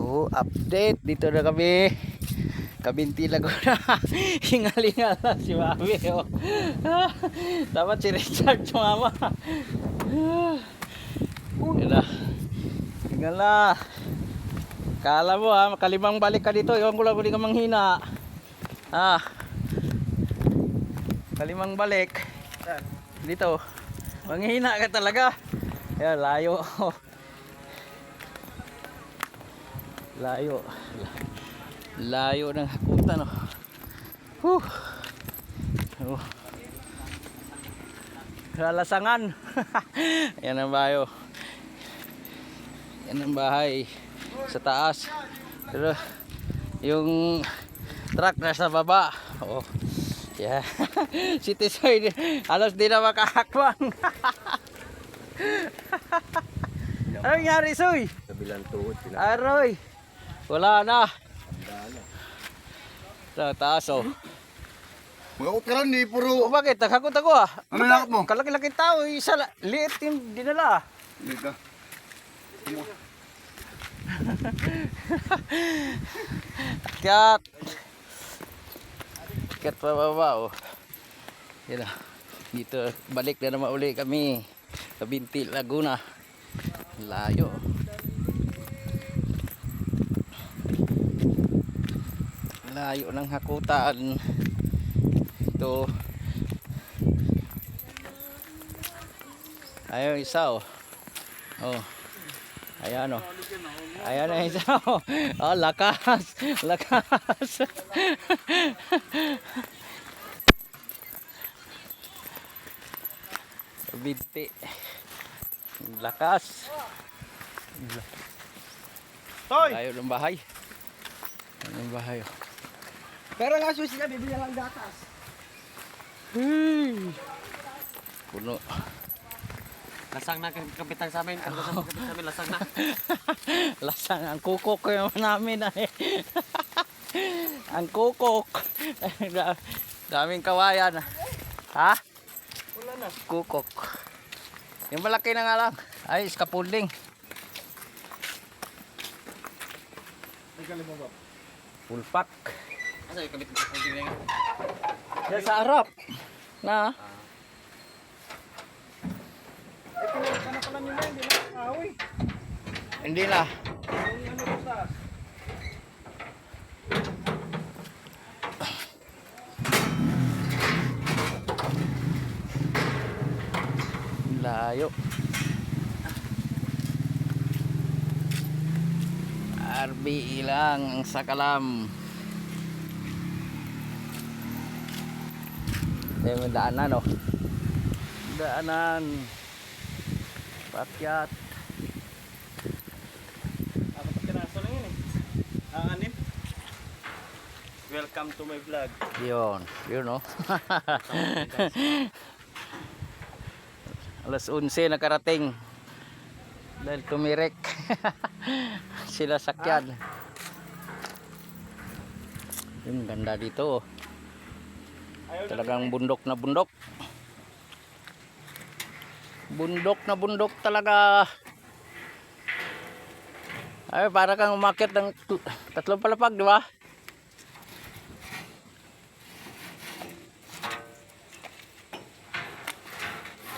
Oh, update. Dito na kami. Kabinti Laguna. Hingal-hingal na si Mami. Oh. Dapat si Richard sumama. Yan na. Hingal na. Kala mo ha, makalimang balik ka dito. Iwan ko lang kung di ka manghina. Ah. Kalimang balik. Dito. Manghina ka talaga. Yan, layo. Layo. Layo ng hakutan. Oh. Huh. Oh. Lalasangan. Yan ang bayo. Yan ang bahay sa taas. Pero yung truck nasa baba. Oh. Yeah. si Tisoy halos di na makahakbang. ano nangyari, Soy? Kabilang tuhod. Aroy. Wala na. Sa taas oh. Magkakot ka lang ni O puro. bakit? Nakakot ako ah. Ano nakakot mo? Kalaki-laki tao. Isa la- liit yung dinala. Hindi ka. Akyat. Akyat pa baba oh. Yan ah. Dito balik na naman uli kami. Kabinti Laguna. Layo. Layo ng hakutan. Ito. Ayun isa oh. Oh. Ayan oh. Ayan na isa oh. Oh, lakas. Lakas. Binti. Lakas. Toy! Layo ng bahay. Ang bahay oh. Pero nga susi ka, bibili lang gatas. Hey. Puno. Lasang na kapitan sa amin. Kung lasang kapitan sa amin, lasang na. Lasang ang kukok ko yung namin ay. ang kukok. Da- Daming kawayan. Ha? Wala na. Kukok. Yung malaki na nga lang. Ay, scaffolding. Ay, kalimang ba? Full pack. Asa yung kapitan sa amin? Yan sa harap. Na. Na pala nila, hindi na na. Ano. Layo. RBI lang ang sakalam. Ito yung daanan oh. Daanan. Pakyat. Ako pa piraso lang yun eh. Ah, anim. Welcome to my vlog. Yun. Yun oh. Alas 11 nakarating. Dahil tumirek. Sila sakyan. Yung ganda dito oh. Talagang bundok na bundok. Bundok na bundok talaga. Ay, para kang umakit ng tatlong palapag, di ba?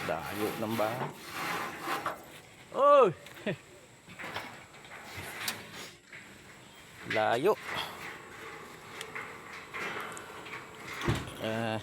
Dayo ng bahay. Oy! Layo. Eh,